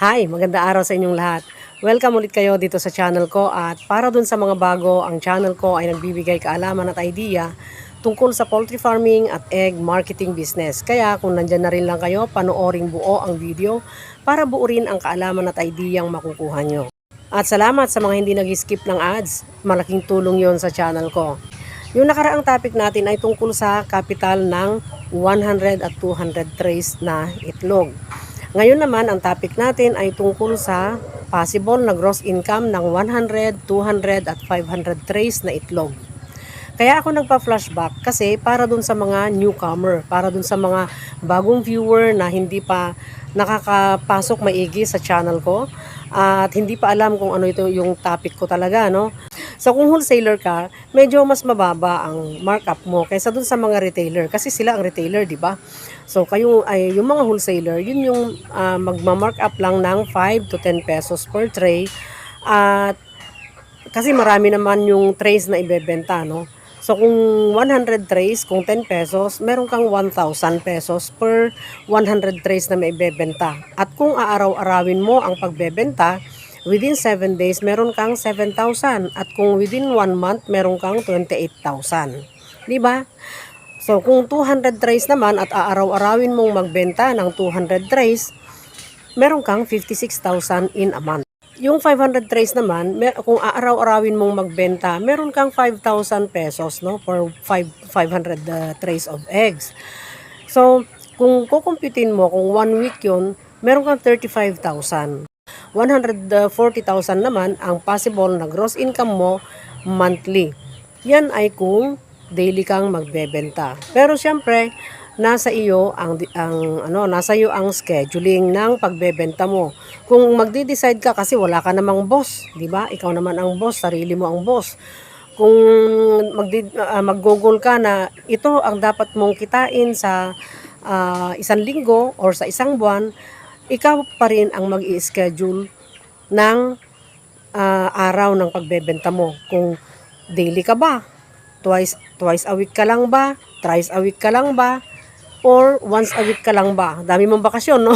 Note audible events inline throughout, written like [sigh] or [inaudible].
Hi, maganda araw sa inyong lahat. Welcome ulit kayo dito sa channel ko at para dun sa mga bago, ang channel ko ay nagbibigay kaalaman at idea tungkol sa poultry farming at egg marketing business. Kaya kung nandyan na rin lang kayo, panooring buo ang video para buo rin ang kaalaman at idea ang makukuha nyo. At salamat sa mga hindi nag-skip ng ads. Malaking tulong yon sa channel ko. Yung nakaraang topic natin ay tungkol sa capital ng 100 at 200 trays na itlog. Ngayon naman, ang topic natin ay tungkol sa possible na gross income ng 100, 200 at 500 trays na itlog. Kaya ako nagpa-flashback kasi para dun sa mga newcomer, para dun sa mga bagong viewer na hindi pa nakakapasok maigi sa channel ko at hindi pa alam kung ano ito yung topic ko talaga, no? So kung wholesaler ka, medyo mas mababa ang markup mo kaysa dun sa mga retailer kasi sila ang retailer, di ba? So kayo ay yung mga wholesaler, yun yung uh, magma-markup lang ng 5 to 10 pesos per tray at kasi marami naman yung trays na ibebenta, no? So kung 100 trays, kung 10 pesos, meron kang 1,000 pesos per 100 trays na may ibebenta. At kung aaraw-arawin mo ang pagbebenta, within 7 days, meron kang 7,000. At kung within 1 month, meron kang 28,000. Di ba? So kung 200 trays naman at aaraw-arawin mong magbenta ng 200 trays, meron kang 56,000 in a month. Yung 500 trays naman, kung aaraw-arawin mong magbenta, meron kang 5,000 pesos no for 5 500 uh, trays of eggs. So, kung kukumputin mo kung one week 'yun, meron kang 35,000. 140,000 naman ang possible na gross income mo monthly. Yan ay kung daily kang magbebenta. Pero siyempre, nasa iyo ang ang ano, nasa iyo ang scheduling ng pagbebenta mo. Kung magde-decide ka kasi wala ka namang boss, 'di ba? Ikaw naman ang boss, sarili mo ang boss. Kung magdi, uh, mag-google ka na ito ang dapat mong kitain sa uh, isang linggo or sa isang buwan, ikaw pa rin ang mag-i-schedule ng uh, araw ng pagbebenta mo. Kung daily ka ba, twice twice a week ka lang ba, thrice a week ka lang ba, or once a week ka lang ba? Dami mong bakasyon, no?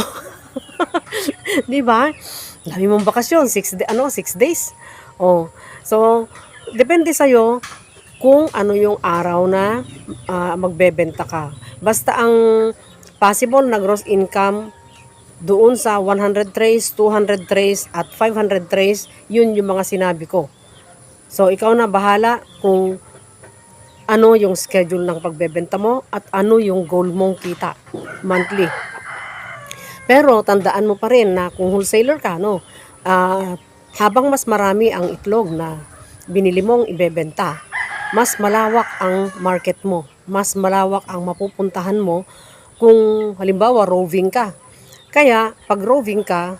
[laughs] 'Di ba? Dami mong bakasyon, 6 day, ano, 6 days. Oh. So, depende sa iyo kung ano yung araw na uh, magbebenta ka. Basta ang possible na gross income doon sa 100 trays, 200 trays, at 500 trays, yun yung mga sinabi ko. So, ikaw na bahala kung ano yung schedule ng pagbebenta mo at ano yung goal mong kita monthly. Pero tandaan mo pa rin na kung wholesaler ka, no, uh, habang mas marami ang itlog na binili mong ibebenta, mas malawak ang market mo, mas malawak ang mapupuntahan mo kung halimbawa roving ka. Kaya pag roving ka,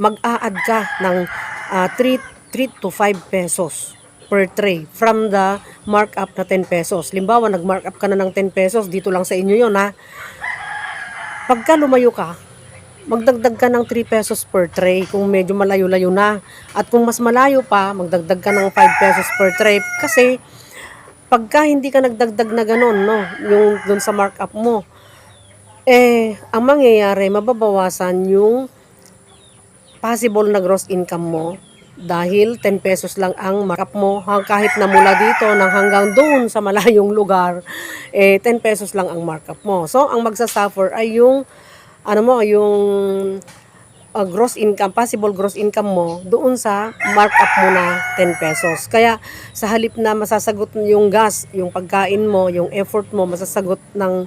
mag-a-add ka ng uh, 3, 3 to 5 pesos per tray from the markup na 10 pesos. Limbawa, nag-markup ka na ng 10 pesos, dito lang sa inyo yon ha. Pagka lumayo ka, magdagdag ka ng 3 pesos per tray kung medyo malayo-layo na. At kung mas malayo pa, magdagdag ka ng 5 pesos per tray. Kasi, pagka hindi ka nagdagdag na ganun, no, yung dun sa markup mo, eh, ang mangyayari, mababawasan yung possible na gross income mo dahil 10 pesos lang ang markup mo. Kahit na mula dito nang hanggang doon sa malayong lugar eh 10 pesos lang ang markup mo. So ang magsasuffer ay yung ano mo, yung uh, gross income, possible gross income mo doon sa markup mo na 10 pesos. Kaya sa halip na masasagot yung gas, yung pagkain mo, yung effort mo, masasagot ng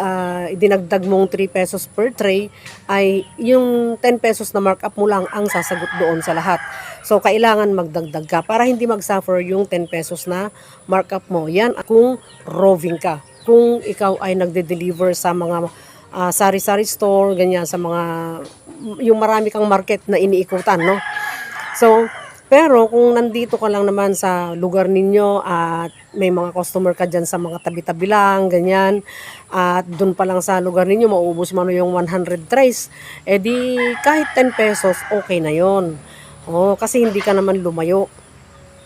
uh, idinagdag mong 3 pesos per tray, ay yung 10 pesos na markup mo lang ang sasagot doon sa lahat. So, kailangan magdagdag ka para hindi mag-suffer yung 10 pesos na markup mo. Yan kung roving ka. Kung ikaw ay nagde-deliver sa mga uh, sari-sari store, ganyan sa mga yung marami kang market na iniikutan, no? So, pero kung nandito ka lang naman sa lugar ninyo at may mga customer ka dyan sa mga tabi-tabi lang, ganyan, at doon pa lang sa lugar ninyo, maubos mo yung 100 trays, eh di kahit 10 pesos, okay na yon. Oh, kasi hindi ka naman lumayo.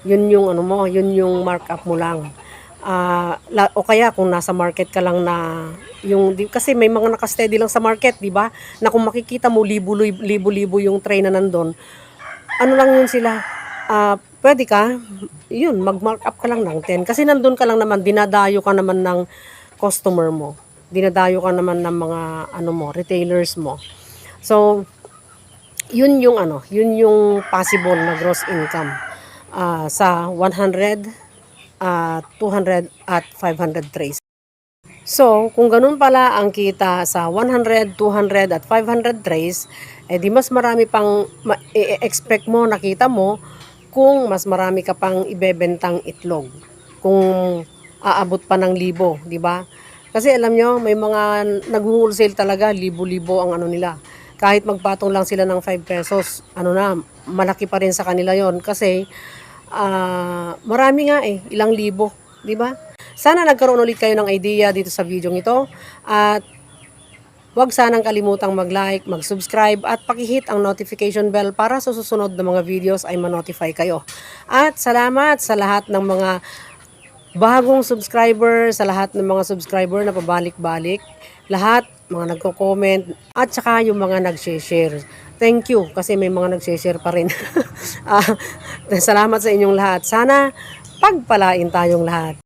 Yun yung ano mo, yun yung markup mo lang. La- o kaya kung nasa market ka lang na yung di, kasi may mga nakasteady lang sa market, 'di ba? Na kung makikita mo libo-libo yung tray na nandun, ano lang yun sila, ah, pwede ka, yun, mag-mark up ka lang ng 10. Kasi nandun ka lang naman, dinadayo ka naman ng customer mo. Dinadayo ka naman ng mga, ano mo, retailers mo. So, yun yung ano, yun yung possible na gross income ah, sa 100, ah, 200 at 500 trays. So, kung ganun pala ang kita sa 100, 200 at 500 trays, eh di mas marami pang ma- i-expect mo, nakita mo, kung mas marami ka pang ibebentang itlog. Kung aabot pa ng libo, di ba? Kasi alam nyo, may mga nag-wholesale talaga, libo-libo ang ano nila. Kahit magpatong lang sila ng 5 pesos, ano na, malaki pa rin sa kanila yon Kasi, ah, marami nga eh, ilang libo, di ba? Sana nagkaroon ulit kayo ng idea dito sa video ito. At Huwag sanang kalimutang mag-like, mag-subscribe at pakihit ang notification bell para sa susunod na mga videos ay ma-notify kayo. At salamat sa lahat ng mga bagong subscriber, sa lahat ng mga subscriber na pabalik-balik, lahat mga nagko-comment at saka yung mga nag-share. Thank you kasi may mga nag-share pa rin. [laughs] Ah, salamat sa inyong lahat. Sana pagpalain tayong lahat.